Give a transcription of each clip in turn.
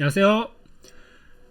안녕하세요.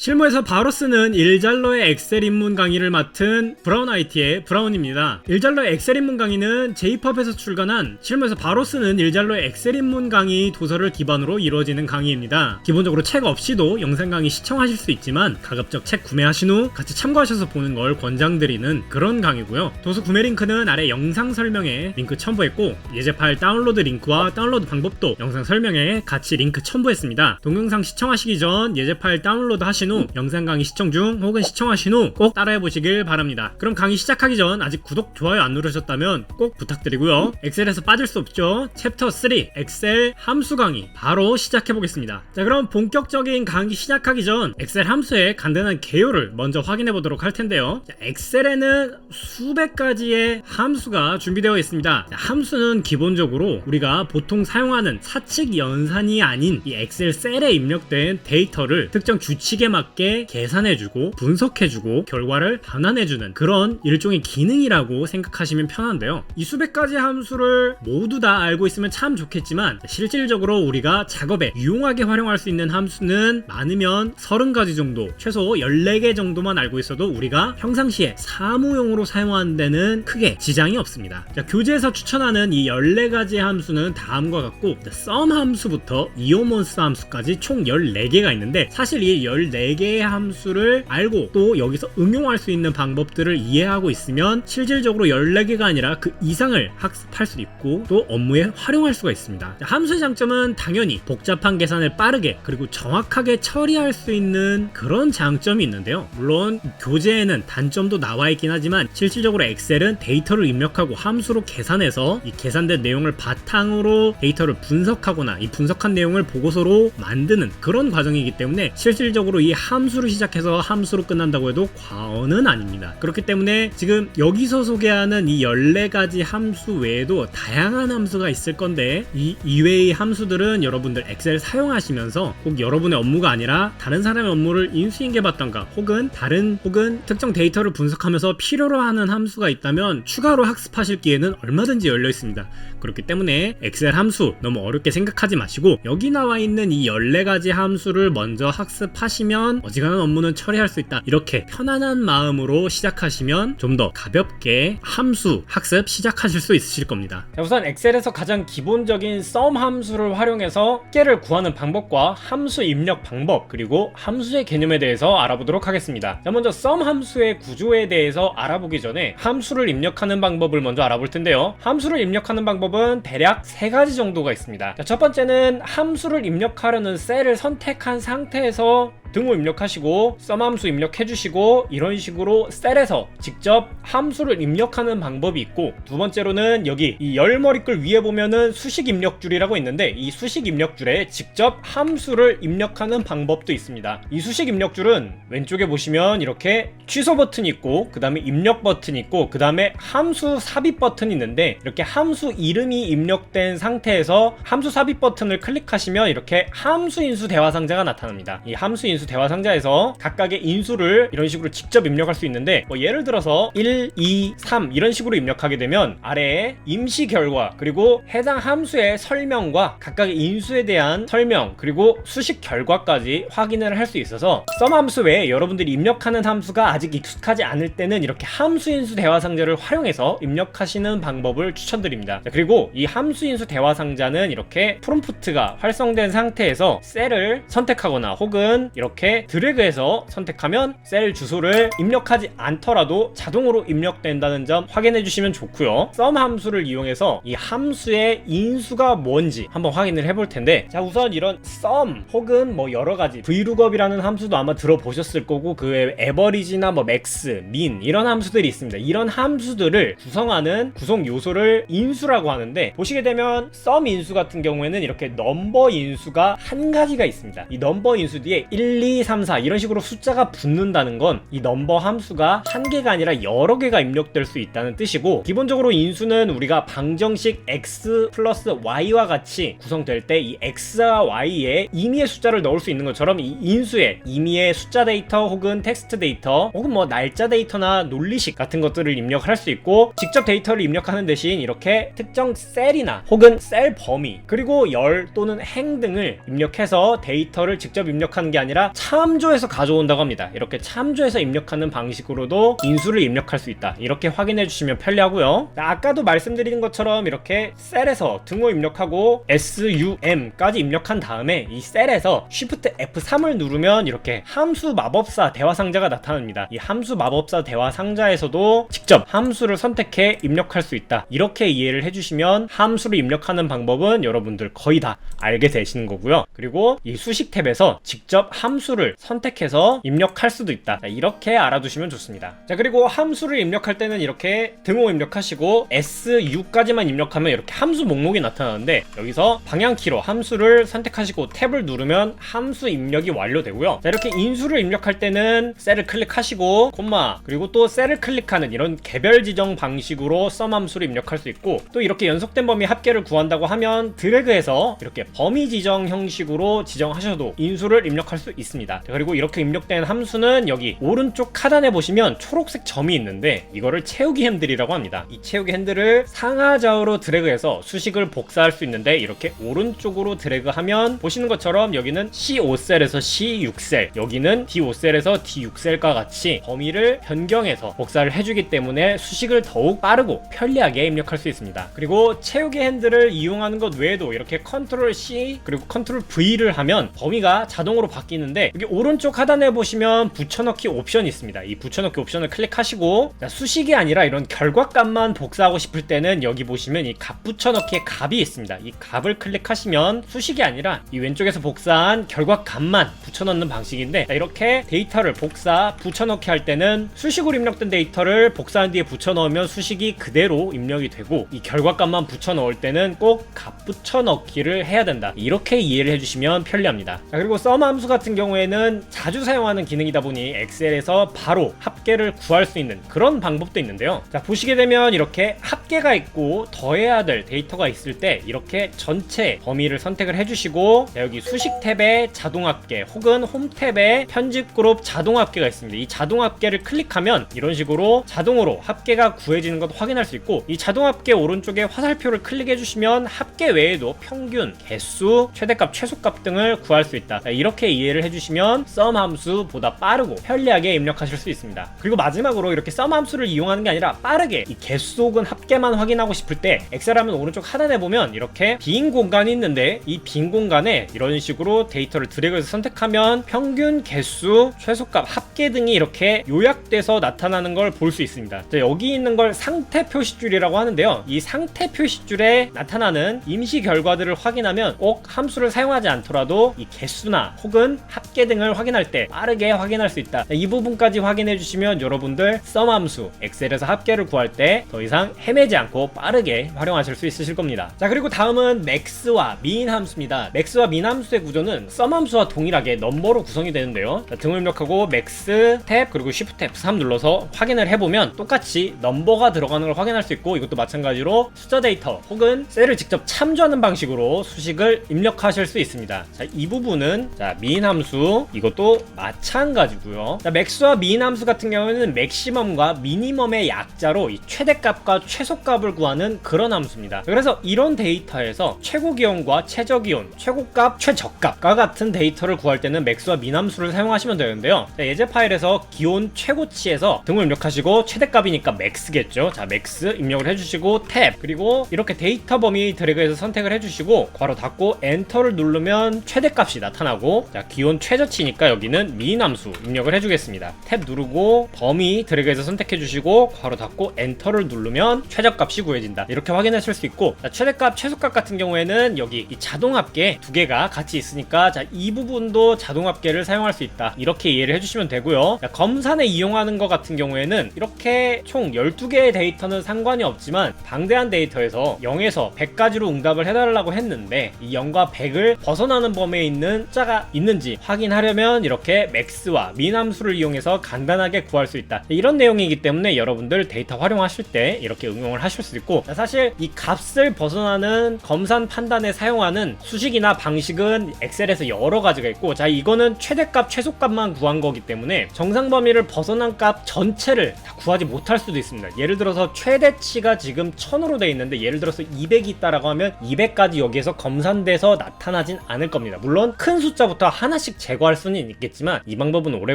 실무에서 바로 쓰는 일잘러의 엑셀 입문 강의를 맡은 브라운 IT의 브라운입니다. 일잘러의 엑셀 입문 강의는 J팝에서 출간한 실무에서 바로 쓰는 일잘러의 엑셀 입문 강의 도서를 기반으로 이루어지는 강의입니다. 기본적으로 책 없이도 영상 강의 시청하실 수 있지만 가급적 책 구매하신 후 같이 참고하셔서 보는 걸 권장드리는 그런 강의고요. 도서 구매 링크는 아래 영상 설명에 링크 첨부했고 예제 파일 다운로드 링크와 다운로드 방법도 영상 설명에 같이 링크 첨부했습니다. 동영상 시청하시기 전 예제 파일 다운로드 하신 후 영상 강의 시청 중 혹은 시청하신 후 꼭 따라해 보시길 바랍니다. 그럼 강의 시작하기 전 아직 구독, 좋아요 안 누르셨다면 꼭 부탁드리고요. 엑셀에서 빠질 수 없죠. 챕터 3 엑셀 함수 강의 바로 시작해 보겠습니다. 자, 그럼 본격적인 강의 시작하기 전 엑셀 함수의 간단한 개요를 먼저 확인해 보도록 할 텐데요. 자, 엑셀에는 수백 가지의 함수가 준비되어 있습니다. 자, 함수는 기본적으로 우리가 보통 사용하는 사칙 연산이 아닌 이 엑셀 셀에 입력된 데이터를 특정 규칙에 맞게 계산해주고 분석해주고 결과를 반환해주는 그런 일종의 기능이라고 생각하시면 편한데요. 이 수백 가지 함수를 모두 다 알고 있으면 참 좋겠지만 실질적으로 우리가 작업에 유용하게 활용할 수 있는 함수는 많으면 30가지 정도, 최소 14개 정도만 알고 있어도 우리가 평상시에 사무용으로 사용하는 데는 크게 지장이 없습니다. 자, 교재에서 추천하는 이 14가지 함수는 다음과 같고 썸 함수부터 이오몬스 함수까지 총 14개가 있는데 사실 이 14 개의 함수를 알고 또 여기서 응용할 수 있는 방법들을 이해하고 있으면 실질적으로 14개가 아니라 그 이상을 학습할 수 있고 또 업무에 활용할 수가 있습니다. 자, 함수의 장점은 당연히 복잡한 계산을 빠르게 그리고 정확하게 처리할 수 있는 그런 장점이 있는데요. 물론 교재에는 단점도 나와 있긴 하지만 실질적으로 엑셀은 데이터를 입력하고 함수로 계산해서 이 계산된 내용을 바탕으로 데이터를 분석하거나 이 분석한 내용을 보고서로 만드는 그런 과정이기 때문에 실질적으로 이 함수를 시작해서 함수로 끝난다고 해도 과언은 아닙니다. 그렇기 때문에 지금 여기서 소개하는 이 14가지 함수 외에도 다양한 함수가 있을 건데 이 이외의 함수들은 여러분들 엑셀 사용하시면서 꼭 여러분의 업무가 아니라 다른 사람의 업무를 인수인계 받던가 혹은 다른 혹은 특정 데이터를 분석하면서 필요로 하는 함수가 있다면 추가로 학습하실 기회는 얼마든지 열려 있습니다. 그렇기 때문에 엑셀 함수 너무 어렵게 생각하지 마시고 여기 나와 있는 이 14가지 함수를 먼저 학습하시면 어지간한 업무는 처리할 수 있다. 이렇게 편안한 마음으로 시작하시면 좀 더 가볍게 함수 학습 시작하실 수 있으실 겁니다. 자, 우선 엑셀에서 가장 기본적인 썸 함수를 활용해서 깨를 구하는 방법과 함수 입력 방법 그리고 함수의 개념에 대해서 알아보도록 하겠습니다. 자, 먼저 썸 함수의 구조에 대해서 알아보기 전에 함수를 입력하는 방법을 먼저 알아볼 텐데요. 함수를 입력하는 방법은 대략 세 가지 정도가 있습니다. 자, 첫 번째는 함수를 입력하려는 셀을 선택한 상태에서 등호 입력하시고 썸 함수 입력해 주시고 이런 식으로 셀에서 직접 함수를 입력하는 방법이 있고 두 번째로는 여기 이 열머리글 위에 보면은 수식 입력줄이라고 있는데 이 수식 입력줄에 직접 함수를 입력하는 방법도 있습니다. 이 수식 입력줄은 왼쪽에 보시면 이렇게 취소 버튼이 있고 그 다음에 입력 버튼이 있고 그 다음에 함수 삽입 버튼이 있는데 이렇게 함수 이름이 입력된 상태에서 함수 삽입 버튼을 클릭하시면 이렇게 함수 인수 대화 상자가 나타납니다. 이 함수 인수 인수 대화 상자에서 각각의 인수를 이런 식으로 직접 입력할 수 있는데 뭐 예를 들어서 1, 2, 3 이런 식으로 입력하게 되면 아래에 임시 결과 그리고 해당 함수의 설명과 각각의 인수에 대한 설명 그리고 수식 결과까지 확인을 할 수 있어서 썸 함수 외에 여러분들이 입력하는 함수가 아직 익숙하지 않을 때는 이렇게 함수 인수 대화 상자를 활용해서 입력하시는 방법을 추천드립니다. 자, 그리고 이 함수 인수 대화 상자는 이렇게 프롬프트가 활성된 상태에서 셀을 선택하거나 혹은 이렇게 드래그해서 선택하면 셀 주소를 입력하지 않더라도 자동으로 입력된다는 점 확인해 주시면 좋고요. 썸 함수를 이용해서 이 함수의 인수가 뭔지 한번 확인을 해볼 텐데 자 우선 이런 썸 혹은 뭐 여러 가지 vlookup이라는 함수도 아마 들어보셨을 거고 그 외에 에버리지나 뭐 맥스, 민 이런 함수들이 있습니다. 이런 함수들을 구성하는 구성 요소를 인수라고 하는데 보시게 되면 썸 인수 같은 경우에는 이렇게 넘버 인수가 한 가지가 있습니다. 이 넘버 인수 뒤에 1, 2, 3, 4 이런 식으로 숫자가 붙는다는 건 이 넘버 함수가 한 개가 아니라 여러 개가 입력될 수 있다는 뜻이고 기본적으로 인수는 우리가 방정식 x 플러스 y와 같이 구성될 때 이 x와 y에 임의의 숫자를 넣을 수 있는 것처럼 이 인수에 임의의 숫자 데이터 혹은 텍스트 데이터 혹은 뭐 날짜 데이터나 논리식 같은 것들을 입력할 수 있고 직접 데이터를 입력하는 대신 이렇게 특정 셀이나 혹은 셀 범위 그리고 열 또는 행 등을 입력해서 데이터를 직접 입력하는 게 아니라 참조해서 가져온다고 합니다. 이렇게 참조해서 입력하는 방식으로도 인수를 입력할 수 있다. 이렇게 확인해 주시면 편리하고요. 자, 아까도 말씀드린 것처럼 이렇게 셀에서 등호 입력하고 SUM까지 입력한 다음에 이 셀에서 Shift F3을 누르면 이렇게 함수 마법사 대화 상자가 나타납니다. 이 함수 마법사 대화 상자에서도 직접 함수를 선택해 입력할 수 있다. 이렇게 이해를 해주시면 함수를 입력하는 방법은 여러분들 거의 다 알게 되시는 거고요. 그리고 이 수식 탭에서 직접 함수 를 선택해서 입력할 수도 있다. 자, 이렇게 알아두시면 좋습니다. 자, 그리고 함수를 입력할 때는 이렇게 등호 입력하시고 SU까지만 입력하면 이렇게 함수 목록이 나타나는데 여기서 방향키로 함수를 선택하시고 탭을 누르면 함수 입력이 완료되고요. 자, 이렇게 인수를 입력할 때는 셀을 클릭하시고 콤마 그리고 또 셀을 클릭하는 이런 개별 지정 방식으로 썸 함수를 입력할 수 있고 또 이렇게 연속된 범위 합계를 구한다고 하면 드래그해서 이렇게 범위 지정 형식으로 지정하셔도 인수를 입력할 수 있습니다. 자, 그리고 이렇게 입력된 함수는 여기 오른쪽 하단에 보시면 초록색 점이 있는데 이거를 채우기 핸들이라고 합니다. 이 채우기 핸들을 상하좌우로 드래그해서 수식을 복사할 수 있는데 이렇게 오른쪽으로 드래그하면 보시는 것처럼 여기는 C5셀에서 C6셀 여기는 D5셀에서 D6셀과 같이 범위를 변경해서 복사를 해주기 때문에 수식을 더욱 빠르고 편리하게 입력할 수 있습니다. 그리고 채우기 핸들을 이용하는 것 외에도 이렇게 컨트롤 C 그리고 컨트롤 V를 하면 범위가 자동으로 바뀌는 데 여기 오른쪽 하단에 보시면 붙여넣기 옵션이 있습니다. 이 붙여넣기 옵션을 클릭하시고 자, 수식이 아니라 이런 결과값만 복사하고 싶을 때는 여기 보시면 이 값 붙여넣기의 값이 있습니다. 이 값을 클릭하시면 수식이 아니라 이 왼쪽에서 복사한 결과값만 붙여넣는 방식인데 자, 이렇게 데이터를 복사 붙여넣기 할 때는 수식으로 입력된 데이터를 복사한 뒤에 붙여넣으면 수식이 그대로 입력이 되고 이 결과값만 붙여넣을 때는 꼭 값 붙여넣기를 해야 된다. 이렇게 이해를 해주시면 편리합니다. 자, 그리고 썸 함수 같은 경우 에는 자주 사용하는 기능이다 보니 엑셀에서 바로 합계를 구할 수 있는 그런 방법도 있는데요. 자, 보시게 되면 이렇게 합계가 있고 더해야 될 데이터가 있을 때 이렇게 전체 범위를 선택을 해주시고 자, 여기 수식 탭에 자동 합계 혹은 홈 탭에 편집 그룹 자동 합계가 있습니다. 이 자동 합계를 클릭하면 이런 식으로 자동으로 합계가 구해지는 것도 확인할 수 있고 이 자동 합계 오른쪽에 화살표를 클릭해 주시면 합계 외에도 평균, 개수, 최대값, 최소값 등을 구할 수 있다. 자, 이렇게 이해를 해 주시면 썸 함수 보다 빠르고 편리하게 입력하실 수 있습니다. 그리고 마지막으로 이렇게 썸 함수를 이용하는 게 아니라 빠르게 이 개수 혹은 합계만 확인하고 싶을 때 엑셀 하면 오른쪽 하단에 보면 이렇게 빈 공간이 있는데 이 빈 공간에 이런 식으로 데이터를 드래그해서 선택하면 평균, 개수, 최소값, 합계 등이 이렇게 요약돼서 나타나는 걸 볼 수 있습니다. 자, 여기 있는 걸 상태 표시줄이라고 하는데요. 이 상태 표시줄에 나타나는 임시 결과들을 확인하면 꼭 함수를 사용하지 않더라도 이 개수나 혹은 합계 등을 확인할 때 빠르게 확인할 수 있다. 자, 이 부분까지 확인해 주시면 여러분들 썸 함수, 엑셀에서 합계를 구할 때 더 이상 헤매지 않고 빠르게 활용하실 수 있으실 겁니다. 자, 그리고 다음은 맥스와 민 함수입니다. 맥스와 민 함수의 구조는 썸 함수와 동일하게 넘버로 구성이 되는데요. 자, 등을 입력하고 맥스 탭 그리고 쉬프트 F3 눌러서 확인을 해보면 똑같이 넘버가 들어가는 걸 확인할 수 있고 이것도 마찬가지로 숫자 데이터 혹은 셀을 직접 참조하는 방식으로 수식을 입력하실 수 있습니다. 자, 이 부분은 자, 민 함수 이것도 마찬가지고요. 자, 맥스와 민 함수 같은 경우에는 맥시멈과 미니멈의 약자로 이 최대값과 최소값을 구하는 그런 함수입니다. 그래서 이런 데이터에서 최고 기온과 최저 기온, 최고값, 최저값과 같은 데이터를 구할 때는 맥스와 민 함수를 사용하시면 되는데요. 자, 예제 파일에서 기온 최고치에서 등을 입력하시고 최대값이니까 맥스겠죠. 자, 맥스 입력을 해주시고 탭 그리고 이렇게 데이터 범위 드래그해서 선택을 해주시고 괄호 닫고 엔터를 누르면 최대값이 나타나고 자, 기온 최저치니까 여기는 민 함수 입력을 해주겠습니다. 탭 누르고 범위 드래그해서 선택해주시고 괄호 닫고 엔터를 누르면 최저값이 구해진다. 이렇게 확인하실 수 있고 자, 최대값, 최소값 같은 경우에는 여기 이 자동 합계 두 개가 같이 있으니까 자, 이 부분도 자동 합계를 사용할 수 있다. 이렇게 이해를 해주시면 되고요. 자, 검산에 이용하는 것 같은 경우에는 이렇게 총 12개의 데이터는 상관이 없지만 방대한 데이터에서 0에서 100까지로 응답을 해달라고 했는데 이 0과 100을 벗어나는 범위에 있는 숫자가 있는지 확인하려면 이렇게 맥스와 민 함수를 이용해서 간단하게 구할 수 있다. 이런 내용이 응용이기 때문에 여러분들 데이터 활용하실 때 이렇게 응용을 하실 수 있고 자, 사실 이 값을 벗어나는 검산 판단에 사용하는 수식이나 방식은 엑셀에서 여러 가지가 있고 자 이거는 최대값 최소값만 구한 거기 때문에 정상 범위를 벗어난 값 전체를 다 구하지 못할 수도 있습니다 예를 들어서 최대치가 지금 1000으로 돼 있는데 예를 들어서 200이 있다라고 하면 200까지 여기에서 검산돼서 나타나진 않을 겁니다 물론 큰 숫자부터 하나씩 제거할 수는 있겠지만 이 방법은 오래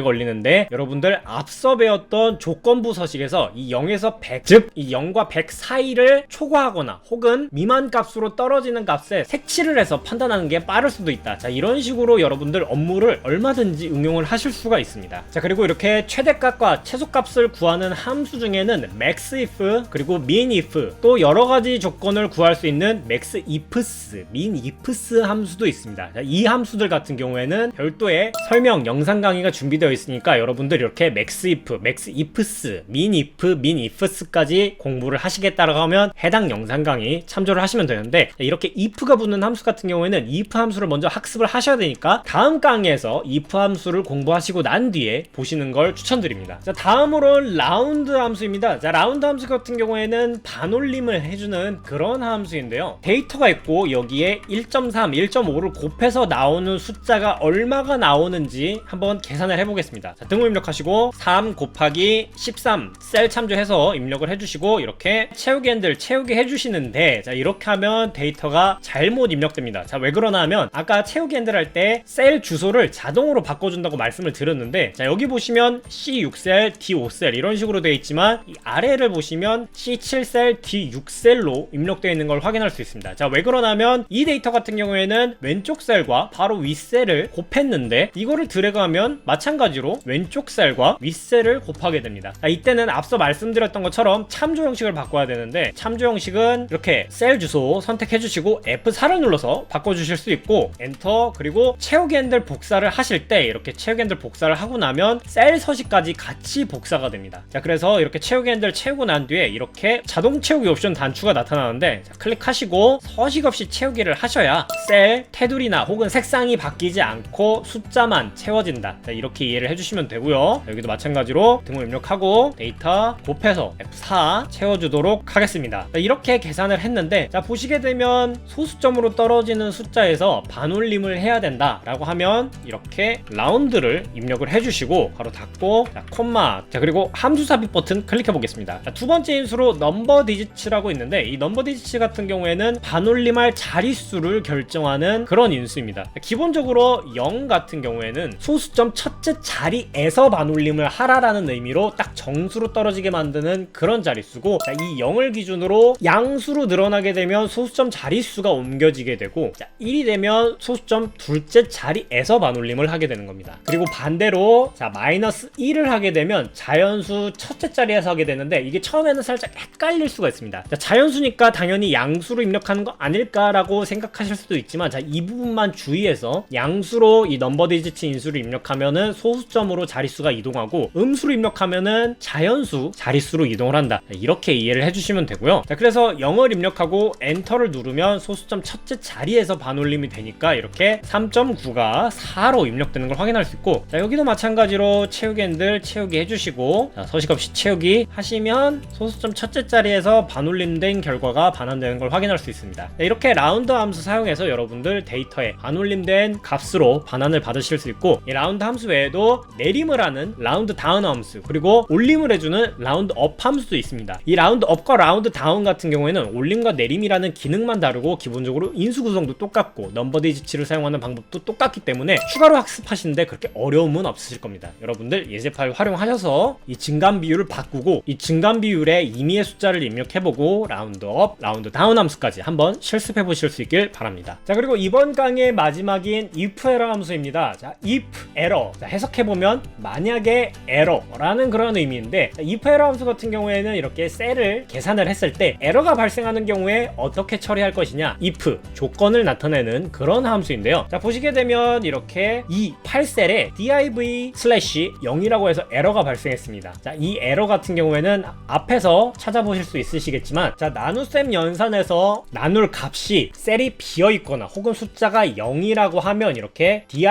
걸리는데 여러분들 앞서 배웠던 조건부 서식에서 이 0에서 100, 즉 이 0과 100 사이를 초과하거나 혹은 미만 값으로 떨어지는 값에 색칠을 해서 판단하는 게 빠를 수도 있다. 자, 이런 식으로 여러분들 업무를 얼마든지 응용을 하실 수가 있습니다. 자, 그리고 이렇게 최대값과 최소값을 구하는 함수 중에는 maxif 그리고 minif 또 여러 가지 조건을 구할 수 있는 maxifs, minifs 함수도 있습니다. 자, 이 함수들 같은 경우에는 별도의 설명 영상 강의가 준비되어 있으니까 여러분들 이렇게 maxif, maxifs, minif, minifs까지 공부를 하시겠다라고 하면 해당 영상 강의 참조를 하시면 되는데 이렇게 if가 붙는 함수 같은 경우에는 if 함수를 먼저 학습을 하셔야 되니까 다음 강의에서 if 함수를 공부하시고 난 뒤에 보시는 걸 추천드립니다. 자, 다음으로 라운드 함수입니다. 자, 라운드 함수 같은 경우에는 반올림을 해주는 그런 함수인데요. 데이터가 있고 여기에 1.3, 1.5를 곱해서 나오는 숫자가 얼마 가 나오는지 한번 계산을 해보겠습니다. 자, 등호 입력하시고 3 곱하기 13 셀 참조해서 입력을 해주시고 이렇게 채우기 핸들 채우기 해주시는데 자 이렇게 하면 데이터가 잘못 입력됩니다. 자 왜 그러나 하면 아까 채우기 핸들 할 때 셀 주소를 자동으로 바꿔준다고 말씀을 드렸는데 자 여기 보시면 C6셀, D5셀 이런 식으로 되어 있지만 이 아래를 보시면 C7셀, D6셀로 입력되어 있는 걸 확인할 수 있습니다. 자 왜 그러나 하면 이 데이터 같은 경우에는 왼쪽 셀과 바로 윗셀을 곱했 는데 이거를 드래그하면 마찬가지로 왼쪽 셀과 윗셀을 곱하게 됩니다. 자, 이때는 앞서 말씀드렸던 것처럼 참조 형식을 바꿔야 되는데 참조 형식은 이렇게 셀 주소 선택해 주시고 F4를 눌러서 바꿔 주실 수 있고 엔터 그리고 채우기 핸들 복사를 하실 때 이렇게 채우기 핸들 복사를 하고 나면 셀 서식까지 같이 복사가 됩니다. 자 그래서 이렇게 채우기 핸들 채우고 난 뒤에 이렇게 자동 채우기 옵션 단추가 나타나는데 자, 클릭하시고 서식 없이 채우기를 하셔야 셀 테두리나 혹은 색상이 바뀌지 않고 숫자만 채워진다. 자, 이렇게 이해를 해주시면 되고요. 자, 여기도 마찬가지로 등호 입력하고 데이터 곱해서 F4 채워주도록 하겠습니다. 자, 이렇게 계산을 했는데 자 보시게 되면 소수점으로 떨어지는 숫자에서 반올림을 해야 된다 라고 하면 이렇게 라운드를 입력을 해주시고 바로 닫고 자, 콤마 자 그리고 함수 삽입 버튼 클릭해 보겠습니다. 자, 두 번째 인수로 넘버 디지츠라고 있는데 이 넘버 디지츠 같은 경우에는 반올림할 자릿수를 결정하는 그런 인수입니다. 자, 기본적으로 0 같은 경우에는 소수점 첫째 자리에서 반올림을 하라라는 의미로 딱 정수로 떨어지게 만드는 그런 자릿수고 자, 이 0을 기준으로 양수로 늘어나게 되면 소수점 자릿수가 옮겨지게 되고 자, 1이 되면 소수점 둘째 자리에서 반올림을 하게 되는 겁니다. 그리고 반대로 자 마이너스 1을 하게 되면 자연수 첫째 자리에서 하게 되는데 이게 처음에는 살짝 헷갈릴 수가 있습니다. 자, 자연수니까 당연히 양수로 입력하는 거 아닐까라고 생각하실 수도 있지만 자 이 부분만 주의해서 양수로 이 넘버 디지트 인수를 입력하면은 소수점으로 자릿수가 이동하고 음수로 입력하면은 자연수 자릿수로 이동을 한다. 자, 이렇게 이해를 해주시면 되고요. 자 그래서 0을 입력하고 엔터를 누르면 소수점 첫째 자리에서 반올림이 되니까 이렇게 3.9가 4로 입력되는 걸 확인할 수 있고 자 여기도 마찬가지로 채우기 핸들 채우기 해주시고 자, 서식 없이 채우기 하시면 소수점 첫째 자리에서 반올림된 결과가 반환되는 걸 확인할 수 있습니다. 자, 이렇게 라운드 함수 사용해서 여러분들 데이터에 반올림된 값으로 반환 을 받으실 수 있고 이 라운드 함수 외에도 내림을 하는 라운드 다운 함수 그리고 올림을 해주는 라운드 업 함수도 있습니다. 이 라운드 업과 라운드 다운 같은 경우에는 올림과 내림이라는 기능만 다르고 기본적으로 인수 구성도 똑같고 넘버 디지츠를 사용하는 방법도 똑같기 때문에 추가로 학습하시는데 그렇게 어려움은 없으실 겁니다. 여러분들 예제 파일 활용하셔서 이 증감 비율을 바꾸고 이 증감 비율에 임의의 숫자를 입력해보고 라운드 업, 라운드 다운 함수까지 한번 실습해 보실 수 있길 바랍니다. 자 그리고 이번 강의의 마지막인 if error 함수 입니다. 자 if error 자, 해석해보면 만약에 에러라는 그런 의미인데 자, if error 함수 같은 경우에는 이렇게 셀을 계산을 했을 때 에러가 발생하는 경우에 어떻게 처리할 것이냐 if 조건을 나타내는 그런 함수인데요. 자 보시게 되면 이렇게 이 8셀에 div 슬래시 0이라고 해서 에러가 발생했습니다. 자 이 에러 같은 경우에는 앞에서 찾아보실 수 있으시겠지만 자 나눗셈 연산에서 나눌 값이 셀이 비어 있거나 혹은 숫자가 0이라고 하면 이렇게 div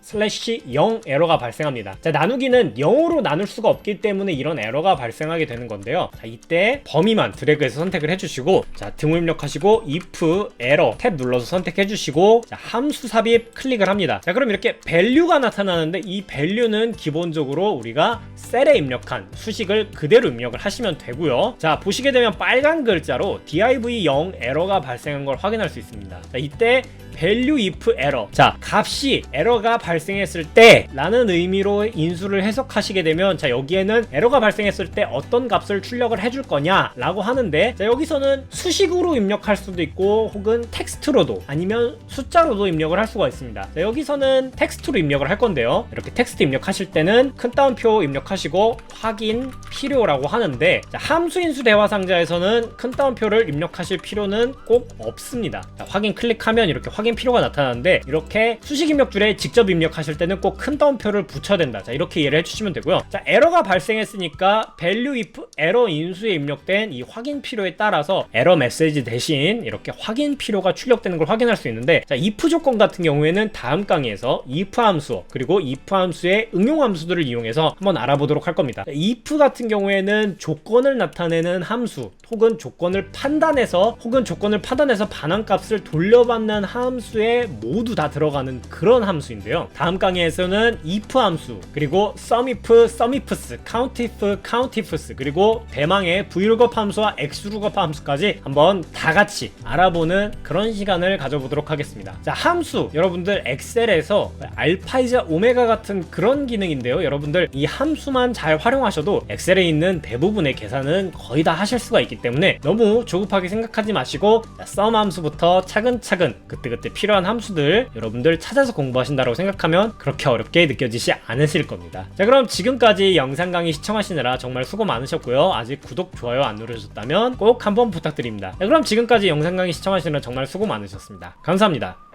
슬래시 0 에러가 발생합니다. 자 나누기는 0으로 나눌 수가 없기 때문에 이런 에러가 발생하게 되는 건데요. 자, 이때 범위만 드래그해서 선택을 해주시고 자, 등호 입력하시고 if error 탭 눌러서 선택해주시고 자, 함수 삽입 클릭을 합니다. 자, 그럼 이렇게 value가 나타나는데 이 value는 기본적으로 우리가 셀에 입력한 수식을 그대로 입력을 하시면 되고요. 자, 보시게 되면 빨간 글자로 div 0 에러가 발생한 걸 확인할 수 있습니다. 자, 이때 value if error. 자, 값이 에러가 발생했을 때 라는 의미로 인수를 해석하시게 되면 자, 여기에는 에러가 발생했을 때 어떤 값을 출력을 해줄 거냐 라고 하는데 자, 여기서는 수식으로 입력할 수도 있고 혹은 텍스트로도 아니면 숫자로도 입력을 할 수가 있습니다. 자, 여기서는 텍스트로 입력을 할 건데요. 이렇게 텍스트 입력하실 때는 큰 따옴표 입력하시고 확인 필요라고 하는데 자, 함수 인수 대화 상자에서는 큰 따옴표를 입력하실 필요는 꼭 없습니다. 자, 확인 클릭하면 이렇게 확인 필요가 나타나는데 이렇게 수식 입력 줄에 직접 입력하실 때는 꼭 큰 따옴표를 붙여야 된다. 자, 이렇게 이해를 해주시면 되고요. 자, 에러가 발생했으니까 value if error 인수에 입력된 이 확인 필요에 따라서 에러 메시지 대신 이렇게 확인 필요가 출력되는 걸 확인할 수 있는데 자, if 조건 같은 경우에는 다음 강의에서 if 함수 그리고 if 함수의 응용 함수들을 이용해서 한번 알아보도록 할 겁니다. 자, if 같은 경우에는 조건을 나타내는 함수 혹은 조건을 판단해서 혹은 조건을 판단해서 반환값을 돌려받는 함 수에 모두 다 들어가는 그런 함수인데요. 다음 강의에서는 if 함수 그리고 sumif, sumifs, countif, countifs 그리고 대망의 vlookup 함수와 xlookup 함수까지 한번 다 같이 알아보는 그런 시간을 가져보도록 하겠습니다. 자 함수 여러분들 엑셀에서 알파이자 오메가 같은 그런 기능인데요. 여러분들 이 함수만 잘 활용하셔도 엑셀에 있는 대부분의 계산은 거의 다 하실 수가 있기 때문에 너무 조급하게 생각하지 마시고 자, 썸 함수부터 차근차근 그때그 때 필요한 함수들 여러분들 찾아서 공부하신다고 생각하면 그렇게 어렵게 느껴지지 않으실 겁니다. 자 그럼 지금까지 영상 강의 시청하시느라 정말 수고 많으셨고요. 아직 구독, 좋아요 안 누르셨다면 꼭 한번 부탁드립니다. 자, 그럼 지금까지 영상 강의 시청하시느라 정말 수고 많으셨습니다. 감사합니다.